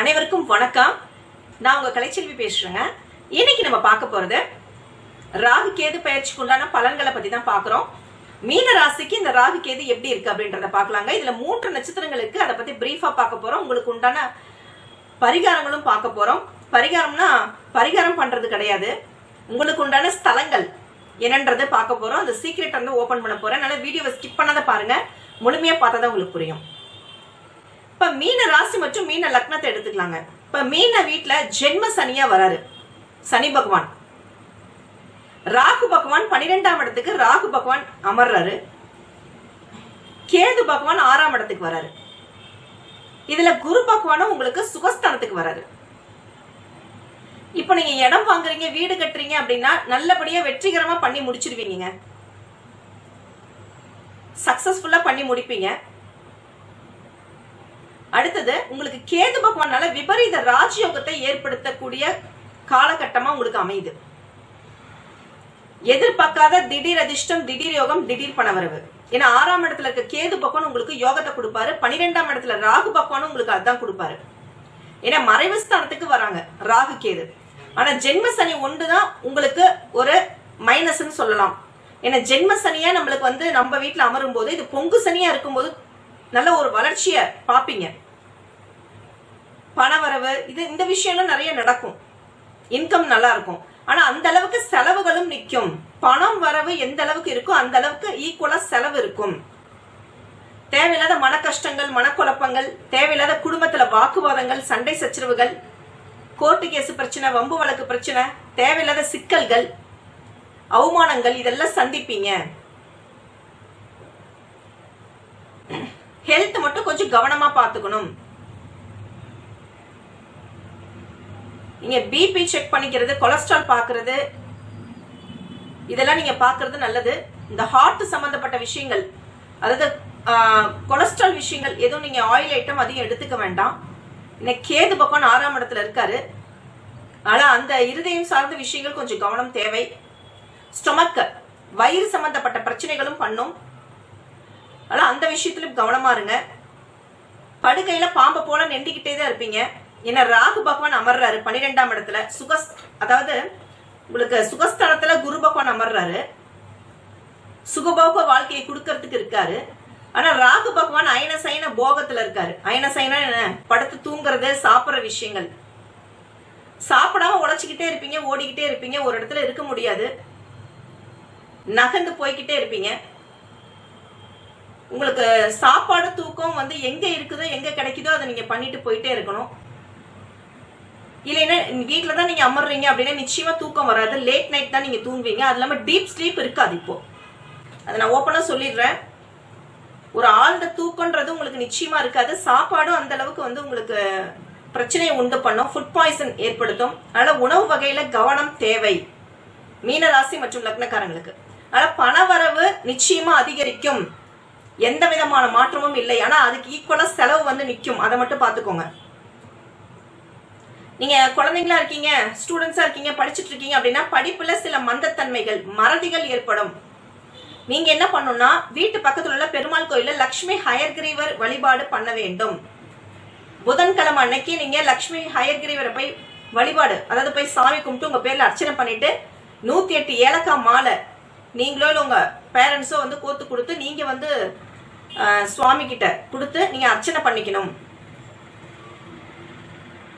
அனைவருக்கும் வணக்கம். நான் உங்க கலைச்செல்வி பேசுறேங்க. இன்னைக்கு நம்ம பார்க்க போறது ராகு கேது பயிற்சிக்கு உண்டான பலன்களை பத்தி தான் பாக்குறோம் மீன ராசிக்கு இந்த ராகு கேது எப்படி இருக்கு அப்படின்றத பார்க்கலாங்க. இதுல மூன்று நட்சத்திரங்களுக்கு அதை பத்தி பிரீஃபா பார்க்க போறோம். உங்களுக்கு உண்டான பரிகாரங்களும் பார்க்க போறோம். பரிகாரம்னா பரிகாரம் பண்றது கிடையாது. உங்களுக்கு உண்டான ஸ்தலங்கள் என்னன்றது பார்க்க போறோம். அந்த சீக்ரெட் வந்து ஓபன் பண்ண போறேன். அதனால வீடியோவை ஸ்கிப் பண்ணாத பாருங்க. முழுமையா பார்த்தா தான் உங்களுக்கு புரியும். இப்ப மீன ராசி மற்றும் மீன லக்னத்தை எடுத்துக்கலாங்க. இப்ப மீன வீட்டுல ஜென்ம சனியா வராரு. சனி பகவான். ராகு பகவான் பன்னிரெண்டாம் இடத்துக்கு ராகு பகவான் அமர்றாரு. கேது பகவான் ஆறாம் இடத்துக்கு வராரு. இதுல குரு பகவானும் உங்களுக்கு சுகஸ்தானத்துக்கு வராரு. இப்போ நீங்க இடம் வாங்குறீங்க வீடு கட்டுறீங்க அப்படின்னா நல்லபடியா வெற்றிகரமா பண்ணி முடிச்சிருவீங்க. சக்சஸ்ஃபுல்லா பண்ணி முடிப்பீங்க. அடுத்தது உங்களுக்கு கேது பகவானால விபரீத ராஜயோகத்தை ஏற்படுத்தக்கூடிய காலகட்டமா உங்களுக்கு அமையுது. எதிர்பார்க்காத திடீர் அதிர்ஷ்டம் திடீர் யோகம் திடீர் பணவரவு. ஏன்னா ஆறாம் இடத்துல இருக்க கேது பகவான் உங்களுக்கு யோகத்தை கொடுப்பாரு. பனிரெண்டாம் இடத்துல ராகு பகவானும் உங்களுக்கு அதான் கொடுப்பாரு. ஏன்னா மறைவு ஸ்தானத்துக்கு வராங்க. ராகு கேது. ஆனா ஜென்ம சனி ஒன்றுதான் உங்களுக்கு ஒரு மைனஸ்ன்னு சொல்லலாம். ஏன்னா ஜென்ம சனியா நம்மளுக்கு வந்து நம்ம வீட்டுல அமரும் போது இது பொங்கு சனியா இருக்கும்போது நல்ல ஒரு வளர்ச்சியை பார்ப்பீங்க. பணவரவு இது இந்த விஷயம்லாம் நிறைய நடக்கும். இன்கம் நல்லா இருக்கும் ஆனா அந்த அளவுக்கு செலவுகளும் நிற்கும். பணம் வரவு எந்த அளவுக்கு இருக்கோ அந்த அளவுக்கு ஈக்குவலா செலவு இருக்கும். தேவையில்லாத மன கஷ்டங்கள் மனக்குழப்பங்கள் தேவையில்லாத குடும்பத்துல வாக்குவாதங்கள் சண்டை சச்சரவுகள் கோர்ட்டு கேஸ் பிரச்சனை வம்பு வழக்கு பிரச்சனை தேவையில்லாத சிக்கல்கள் அவமானங்கள் இதெல்லாம் சந்திப்பீங்க. ஹெல்த் மட்டும் கொஞ்சம் கவனமா பாத்துக்கணும் நீங்க பிபி செக் பண்ணிக்கிறது கொலஸ்ட்ரால் பாக்குறது இதெல்லாம் நீங்க பாக்குறது நல்லது. இந்த ஹார்ட் சம்பந்தப்பட்ட விஷயங்கள் அதாவது கொலஸ்ட்ரால் விஷயங்கள் எதுவும் நீங்க ஆயில் ஐட்டம் அதிகம் எடுத்துக்க வேண்டாம். இன்னைக்கு கேது பக்கம் ஆறாம் இடத்துல இருக்காரு. ஆனா அந்த இருதயம் சார்ந்த விஷயங்கள் கொஞ்சம் கவனம் தேவை. ஸ்டொமக் வயிறு சம்பந்தப்பட்ட பிரச்சனைகளும் பண்ணும். ஆனா அந்த விஷயத்திலும் கவனமா இருங்க. படுக்கையில பாம்பை போல நெண்டிக்கிட்டே தான் இருப்பீங்க. ஏன்னா ராகு பகவான் அமர்றாரு. பன்னிரெண்டாம் இடத்துல சுகஸ் அதாவது உங்களுக்கு சுகஸ்தானத்துல குரு பகவான் அமர்றாரு. சுகபோக வாழ்க்கையை கொடுக்கறதுக்கு இருக்காரு. ஆனா ராகு பகவான் அயன சைன போகத்துல இருக்காரு. அயன சயன என்ன? படுத்து தூங்குறது சாப்பிடுற விஷயங்கள். சாப்பிடாம உழைச்சிக்கிட்டே இருப்பீங்க ஓடிக்கிட்டே இருப்பீங்க ஒரு இடத்துல இருக்க முடியாது. நகர்ந்து போய்கிட்டே இருப்பீங்க. உங்களுக்கு சாப்பாடு தூக்கம் வந்து எங்க இருக்குதோ எங்க கிடைக்குதோ அதை நீங்க பண்ணிட்டு போயிட்டே இருக்கணும். இல்லைன்னா வீட்டில் தான் நீங்கள் அமர்றீங்க அப்படின்னா நிச்சயமாக தூக்கம் வராது. லேட் நைட் தான் நீங்கள் தூங்குவீங்க. அது இல்லாமல் டீப் ஸ்லீப் இருக்காது இப்போ. அதை நான் ஓப்பனாக சொல்லிடுறேன். ஒரு ஆழ்ந்த தூக்கம்ன்றது உங்களுக்கு நிச்சயமா இருக்காது. சாப்பாடும் அந்த அளவுக்கு வந்து உங்களுக்கு பிரச்சனையை உண்டு பண்ணும். ஃபுட் பாய்சன் ஏற்படுத்தும். அதனால உணவு வகையில கவனம் தேவை. மீனராசி மற்றும் லக்னக்காரங்களுக்கு. அதனால பணவரவு நிச்சயமா அதிகரிக்கும். எந்த விதமான மாற்றமும் இல்லை. ஆனா அதுக்கு ஈக்குவலா செலவு வந்து நிற்கும். அதை மட்டும் பார்த்துக்கோங்க. நீங்க குழந்தைங்களா இருக்கீங்க ஸ்டூடெண்ட்ஸா இருக்கீங்க படிச்சுட்டு இருக்கீங்க அப்படின்னா படிப்புல சில மந்தத்தன்மைகள் மறதிகள் ஏற்படும். நீங்க என்ன பண்ணணும்னா வீட்டு பக்கத்துல உள்ள பெருமாள் கோயிலில் லக்ஷ்மி ஹயர்கிரீவர் வழிபாடு பண்ண வேண்டும். புதன்கிழமை அன்னைக்கு நீங்க லக்ஷ்மி ஹயர்கிரீவரை போய் வழிபாடு அதாவது போய் சாமி கும்பிட்டு உங்க பேர்ல அர்ச்சனை பண்ணிட்டு நூத்தி எட்டு ஏலக்காய் மாலை நீங்களோ இல்லை உங்க பேரண்ட்ஸோ வந்து கோத்து கொடுத்து நீங்க வந்து சுவாமி கிட்ட கொடுத்து நீங்க அர்ச்சனை பண்ணிக்கணும்.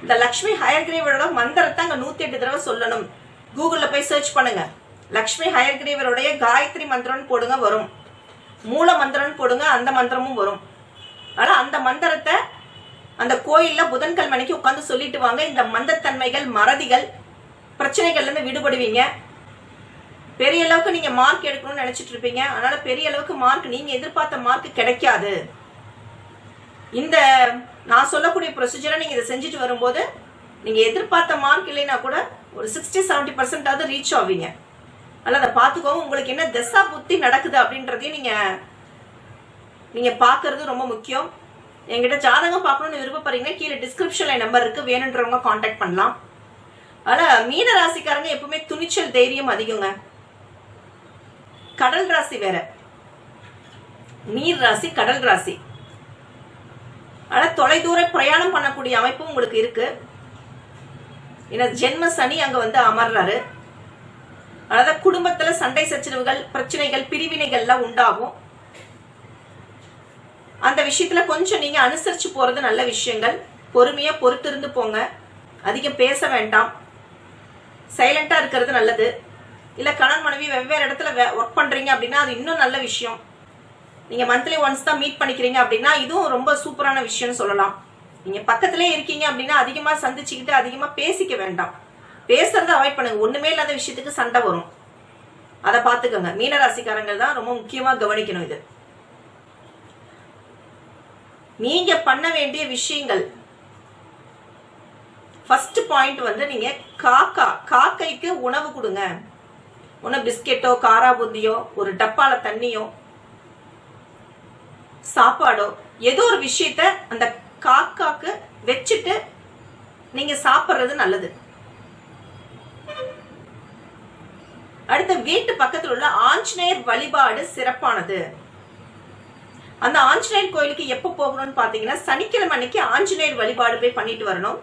இந்த லக்ஷ்மி ஹயர்கிரீவரோட மந்திரத்தை அங்க நூத்தி எட்டு தடவை சொல்லணும். கூகுள்ல போய் சர்ச் பண்ணுங்க. லக்ஷ்மி ஹயர்கிரீவருடைய காயத்ரி மந்திரம்னு போடுங்க வரும். மூல மந்திரம்னு போடுங்க அந்த மந்திரமும் வரும். ஆனா அந்த மந்திரத்தை அந்த கோயில்ல மணிக்கு உட்காந்து சொல்லிட்டு வாங்க. இந்த மந்தத்தன்மைகள் மறதிகள் பிரச்சனைகள்ல இருந்து விடுபடுவீங்க. பெரிய அளவுக்கு நீங்க மார்க் எடுக்கணும்னு நினைச்சிட்டு இருப்பீங்க. அதனால பெரிய அளவுக்கு மார்க் நீங்க எதிர்பார்த்த மார்க் கிடைக்காது. இந்த நான் சொல்லக்கூடிய ப்ரொசீஜரை நீங்கள் இதை செஞ்சுட்டு வரும்போது நீங்கள் எதிர்பார்த்த மார்க் இல்லைன்னா கூட ஒரு சிக்ஸ்டி செவன்ட்டி பர்சன்டாவது ரீச் ஆவீங்க. அதனால் அதை பார்த்துக்கோங்க உங்களுக்கு என்ன திசா புத்தி நடக்குது அப்படின்றதையும் நீங்கள் நீங்கள் பார்க்கறது ரொம்ப முக்கியம். என்கிட்ட ஜாதகம் பார்க்கணும்னு விருப்பப்படுறீங்கன்னா கீழே டிஸ்கிரிப்ஷனில் நம்பர் இருக்குது வேணுன்றவங்க காண்டாக்ட் பண்ணலாம். ஆனால் மீன ராசிக்காரங்க எப்பவுமே துணிச்சல் தைரியம் அதிகங்க. கடல் ராசி வேற. நீர் ராசி கடல் ராசி. ஆனால் தொலைதூர பிரயாணம் பண்ணக்கூடிய அமைப்பும் உங்களுக்கு இருக்கு. ஏன்னா ஜென்ம சனி அங்க வந்து அமர்றாரு. அதாவது குடும்பத்துல சண்டை சச்சரவுகள் பிரச்சனைகள் பிரிவினைகள்லாம் உண்டாகும். அந்த விஷயத்துல கொஞ்சம் நீங்க அனுசரிச்சு போறது நல்ல விஷயங்கள். பொறுமையா பொறுத்திருந்து போங்க. அதிகம் பேச வேண்டாம். சைலண்டா இருக்கிறது நல்லது. இல்ல கணவன் மனைவி வெவ்வேறு இடத்துல ஒர்க் பண்றீங்க அப்படின்னா அது இன்னும் நல்ல விஷயம். நீங்க மந்த்லி ஒன்ஸ் தான் மீட் பண்ணிக்கிறீங்க அப்படின்னா இதுவும் ரொம்ப சூப்பரான விஷயம்னு சொல்லலாம். நீங்க பக்கத்திலே இருக்கீங்க அப்படின்னா அதிகமா சந்திச்சுக்கிட்டு அதிகமா பேசிக்க வேண்டாம். பேசுறத அவாய்ட் பண்ணுங்க. ஒண்ணுமே இல்லாத விஷயத்துக்கு சண்டை வரும். அதை பார்த்துக்கோங்க. மீனராசிக்காரங்கள் தான் ரொம்ப முக்கியமா கவனிக்கணும் இது. நீங்க பண்ண வேண்டிய விஷயங்கள். ஃபர்ஸ்ட் பாயிண்ட் வந்து நீங்க காக்கா காக்கைக்கு உணவு கொடுங்க. ஒன்று பிஸ்கெட்டோ காரா பூந்தியோ ஒரு டப்பால தண்ணியோ சாப்பாடோ ஏதோ ஒரு விஷயத்த அந்த காக்காக்கு வச்சுட்டு நீங்க சாப்பிட்றது நல்லது. அடுத்த வீட்டு பக்கத்தில் உள்ள ஆஞ்சநேயர் வழிபாடு சிறப்பானது. அந்த ஆஞ்சநேயர் கோயிலுக்கு எப்போ போகணும்னு பார்த்தீங்கன்னா சனிக்கிழமை அன்னைக்கு ஆஞ்சநேயர் வழிபாடு போய் பண்ணிட்டு வரணும்.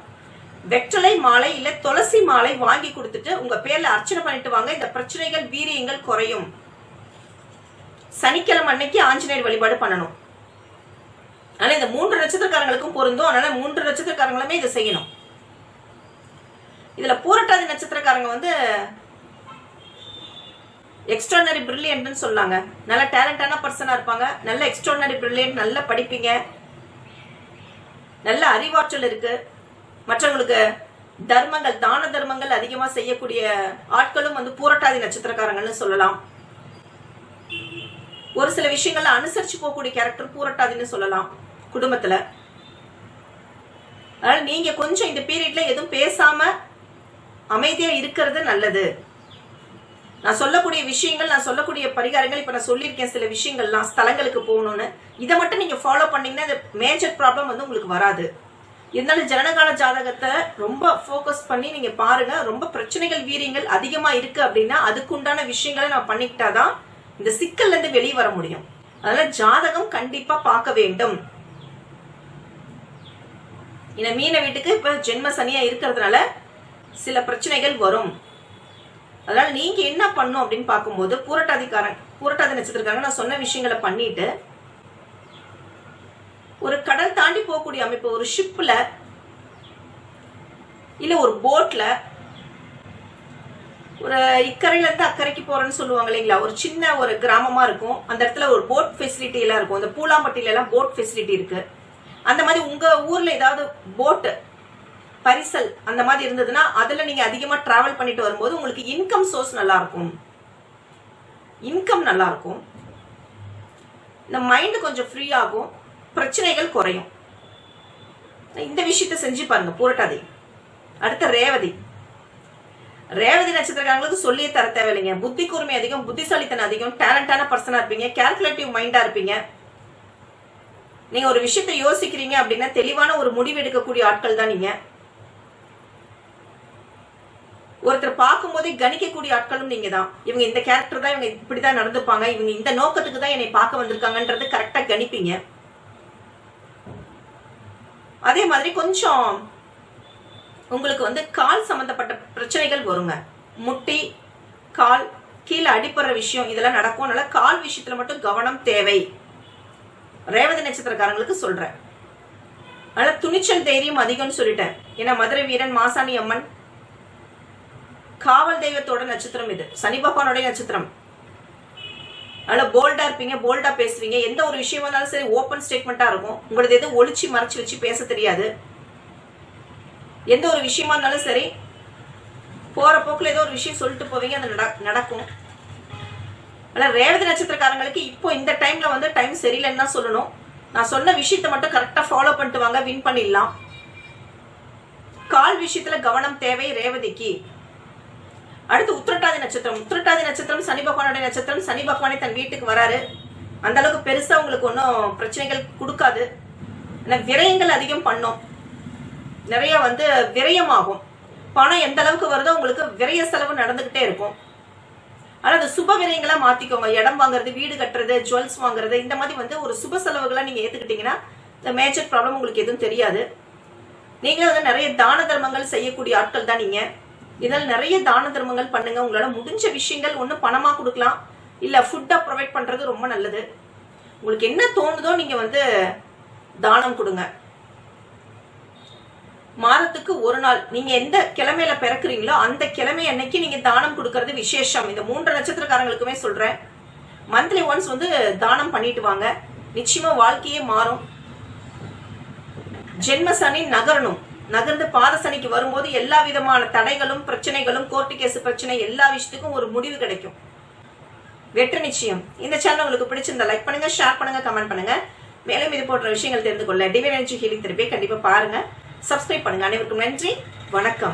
வெற்றலை மாலை இல்ல துளசி மாலை வாங்கி கொடுத்துட்டு உங்க பேர்ல அர்ச்சனை பண்ணிட்டு வாங்க. இந்த பிரச்சனைகள் வீரியங்கள் குறையும். சனிக்கிழமை அன்னைக்கு ஆஞ்சநேயர் வழிபாடு பண்ணணும். ஆனா இந்த மூன்று நட்சத்திரக்காரங்களுக்கும் பொருந்தும். அதனால மூன்று நட்சத்திரக்காரங்களுமே இதை செய்யணும். இதுல பூரட்டாதி நட்சத்திரக்காரங்க வந்து எக்ஸ்ட்ரானரி பிரில்லியன்ட்னு சொல்லாங்க நல்ல டேலண்டான பர்சனா இருப்பாங்க. நல்ல எக்ஸ்ட்ரானரி பிரில்லியன்ட் நல்லா படிப்பீங்க. நல்ல அறிவாற்றல் இருக்கு. மற்றவங்களுக்கு தர்மங்கள் தான தர்மங்கள் அதிகமா செய்யக்கூடிய ஆட்களும் வந்து பூரட்டாதி நட்சத்திரக்காரங்கன்னு சொல்லலாம். ஒரு சில விஷயங்கள்ல அனுசரிச்சு போகக்கூடிய கேரக்டர் பூரட்டாதின்னு சொல்லலாம். குடும்பத்துல. அதனால நீங்க கொஞ்சம் இந்த பீரியட்ல எதுவும் பேசாம அமைதியா இருக்கிறது நல்லது. நான் சொல்லக்கூடிய விஷயங்கள் நான் சொல்லக்கூடிய பரிகாரங்கள் இப்ப நான் சொல்லியிருக்கேன் சில விஷயங்கள்லாம் ஸ்தலங்களுக்கு போகணும்னு. இதை மட்டும் நீங்க ஃபாலோ பண்ணீங்கன்னா இந்த மேஜர் ப்ராப்ளம் வந்து உங்களுக்கு வராது. இருந்தாலும் ஜனனகால ஜாதகத்தை ரொம்ப ஃபோக்கஸ் பண்ணி நீங்க பாருங்க. ரொம்ப பிரச்சனைகள் வீரியங்கள் அதிகமா இருக்கு அப்படின்னா அதுக்குண்டான விஷயங்களை நான் பண்ணிக்கிட்டாதான் இந்த சிக்கல்ல இருந்து வெளியே வர முடியும். அதனால ஜாதகம் கண்டிப்பா பார்க்க வேண்டும். இந்த மீன வீட்டுக்கு இப்ப ஜென்ம சனியா இருக்கிறதுனால சில பிரச்சனைகள் வரும். அதனால நீங்க என்ன பண்ணும் அப்படின்னு பார்க்கும்போது பூரட்டாதிக்காரன் பூரட்டாதி நட்சத்திரக்காரங்க நான் சொன்ன விஷயங்களை பண்ணிட்டு ஒரு கடல் தாண்டி போகக்கூடிய அமைப்பு ஒரு ஷிப்ல இல்ல ஒரு போட்ல ஒரு இக்கரையில இருந்து அக்கறைக்கு போறேன்னு சொல்லுவாங்க இல்லைங்களா? ஒரு சின்ன ஒரு கிராமமா இருக்கும். அந்த இடத்துல ஒரு போட் ஃபெசிலிட்டி எல்லாம் இருக்கும். அந்த பூலாம்பட்டியில எல்லாம் போட் ஃபெசிலிட்டி இருக்கு. அந்த மாதிரி உங்க ஊர்ல ஏதாவது போட் பரிசல் அந்த மாதிரி இருந்ததுன்னா அதுல நீங்க அதிகமா டிராவல் பண்ணிட்டு வரும்போது உங்களுக்கு இன்கம் சோர்ஸ் நல்லா இருக்கும் இன்கம் நல்லா இருக்கும் இந்த மைண்ட் கொஞ்சம் ஃப்ரீ ஆகும். பிரச்சனைகள் குறையும். இந்த விஷயத்த செஞ்சு பாருங்க பூரட்டாதி. அடுத்த ரேவதி. ரேவதி நட்சத்திரக்காரங்களுக்கு சொல்லியே தர தேவையில்லைங்க. புத்தி கூர்மை அதிகம் புத்திசாலித்தனம் அதிகம் டேலண்டான பர்சனா இருப்பீங்க கேல்குலேட்டிவ் மைண்டா இருப்பீங்க. நீங்க ஒரு விஷயத்தை யோசிக்கிறீங்க அப்படின்னா தெளிவான ஒரு முடிவு எடுக்கக்கூடிய ஆட்கள் தான் நீங்க. ஒருத்தர் பார்க்கும்போதே கணிக்கக்கூடிய ஆட்களும் நீங்க தான். இவங்க இந்த கேரக்டர் தான் இவங்க இப்படிதான் நடந்துப்பாங்க. இவங்க இந்த நோக்கத்துக்கு தான் என்னை பார்க்க வந்திருக்காங்கன்றது கரெக்டா கணிப்பீங்க. அதே மாதிரி கொஞ்சம் உங்களுக்கு வந்து கால் சம்பந்தப்பட்ட பிரச்சனைகள் வருங்க. முட்டி கால் கீழே அடிப்படுற விஷயம் இதெல்லாம் நடக்கும். அதனால கால் விஷயத்துல மட்டும் கவனம் தேவை. ரேவதி நட்சத்திரக்காரங்களுக்கு சொல்றேன். அதனால துணிச்சல் தைரியம் அதிகம்னு சொல்லிட்டேன். ஏன்னா மதுரை வீரன் மாசாணி அம்மன் காவல் தெய்வத்தோட நட்சத்திரம் இது. சனி பகவானுடைய நட்சத்திரம். அதனால போல்டா இருப்பீங்க போல்டா பேசுவீங்க. எந்த ஒரு விஷயமா இருந்தாலும் சரி ஓப்பன் ஸ்டேட்மெண்டா இருக்கும். உங்களது எதுவும் ஒளிச்சு மறைச்சு வச்சு பேச தெரியாது. எந்த ஒரு விஷயமா இருந்தாலும் சரி போற போக்குல ஏதோ ஒரு விஷயம் சொல்லிட்டு போவீங்க அது நடக்கும். ஆனால் ரேவதி நட்சத்திரக்காரங்களுக்கு இப்போ இந்த டைம்ல வந்து டைம் சரியில்லைன்னு தான் சொல்லணும். நான் சொன்ன விஷயத்த மட்டும் கரெக்டாக ஃபாலோ பண்ணிட்டு வாங்க வின் பண்ணிடலாம். கால் விஷயத்துல கவனம் தேவை ரேவதிக்கு. அடுத்து உத்திரட்டாதி நட்சத்திரம். உத்திரட்டாதி நட்சத்திரம் சனி பகவானுடைய நட்சத்திரம். சனி பகவானே தன் வீட்டுக்கு வராரு. அந்த அளவுக்கு பெருசா உங்களுக்கு ஒன்றும் பிரச்சனைகள் கொடுக்காது. ஆனால் விரயங்கள் அதிகம் பண்ணும். நிறைய வந்து விரயமாகும். பணம் எந்த அளவுக்கு வருதோ உங்களுக்கு விரய செலவு நடந்துகிட்டே இருக்கும். ஆனா அது சுப விரயங்களா மாத்திக்கோங்க. இடம் வாங்குறது வீடு கட்டுறது ஜுவல்ஸ் வாங்குறது இந்த மாதிரி வந்து ஒரு சுப செலவுகளை நீங்க ஏத்துக்கிட்டீங்கன்னா இந்த மேஜர் ப்ராப்ளம் உங்களுக்கு எதுவும் தெரியாது. நீங்களும் வந்து நிறைய தான தர்மங்கள் செய்யக்கூடிய ஆட்கள் தான் நீங்க. இதில் நிறைய தான தர்மங்கள் பண்ணுங்க. உங்களால முடிஞ்ச விஷயங்கள் ஒன்று பணமா கொடுக்கலாம். இல்ல ஃபுட்டா ப்ரொவைட் பண்றது ரொம்ப நல்லது. உங்களுக்கு என்ன தோணுதோ நீங்க வந்து தானம் கொடுங்க. மாதத்துக்கு ஒரு நாள். நீங்க எந்த கிழமையில பிறக்குறீங்களோ அந்த கிழமை அன்னைக்கு நீங்க தானம் கொடுக்கறது விசேஷம். இந்த மூன்று நட்சத்திரக்காரங்களுக்குமே சொல்றேன். மந்த்லி ஒன்ஸ் வந்து தானம் பண்ணிட்டு வாங்க. நிச்சயமா வாழ்க்கையே மாறும். ஜென்ம சனி நகரணும். நகர்ந்து பாத சனிக்கு வரும்போது எல்லா விதமான தடைகளும் பிரச்சனைகளும் கோர்ட்டு கேஸ் பிரச்சனை எல்லா விஷயத்துக்கும் ஒரு முடிவு கிடைக்கும். வெற்றி நிச்சயம். இந்த சேனல் உங்களுக்கு பிடிச்சிருந்தா லைக் பண்ணுங்க ஷேர் பண்ணுங்க கமெண்ட் பண்ணுங்க. மேலும் இது போன்ற விஷயங்கள் தெரிந்து கொள்ள டிவைன் எனர்ஜி ஹீலிங் திருப்பி கண்டிப்பா பாருங்க. சப்ஸ்கிரைப் பண்ணுங்க. அனைவருக்கும் நன்றி. வணக்கம்.